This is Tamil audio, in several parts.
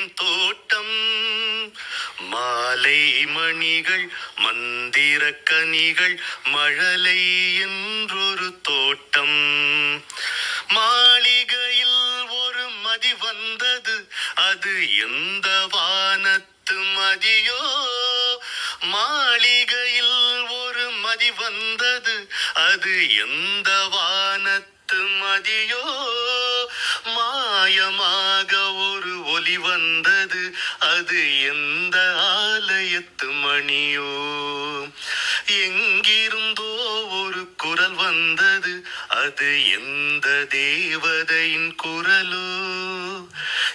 மலர்களின் தோட்டம். மாலை மணிகள் மந்திர கனிகள் மழலை என்றொரு தோட்டம். மாளிகையில் ஒரு மதி வந்தது அது எந்த வானத்து மதியோ? மாளிகையில் ஒரு மதி வந்தது அது எந்த வானத்து மதியோ? மாயமா வந்தது. அது எந்த ஆலயத்து மணியோ? எங்கிருந்தோ ஒரு குரல் வந்தது. அது எந்த தேவதையின் குரலோ?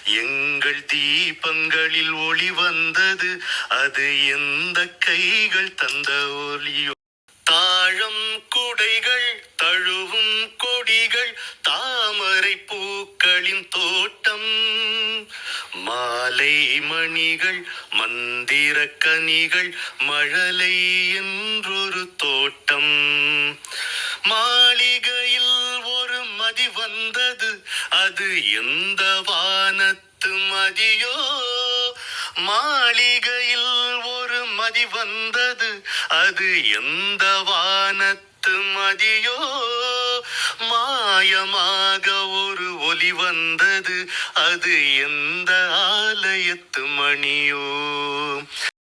எங்கள் தீபங்களில் ஒளி வந்தது. அது எந்த கைகள் தந்த ஒளியோ? தாழம் குடைகள் தழுவும் கொடிகள் தாமரை பூக்களின் தோட்ட மாலை மணிகள் மந்திர கனிகள் மழலை என்றொரு தோட்டம். மாளிகையில் ஒரு மதி வந்தது அது எந்த வானத்து மதியோ? மாளிகையில் ஒரு மதி வந்தது அது எந்த வானத்து மதியோ? மாயமாக ஒரு வந்தது அது எந்த ஆலயத்து மணியோ?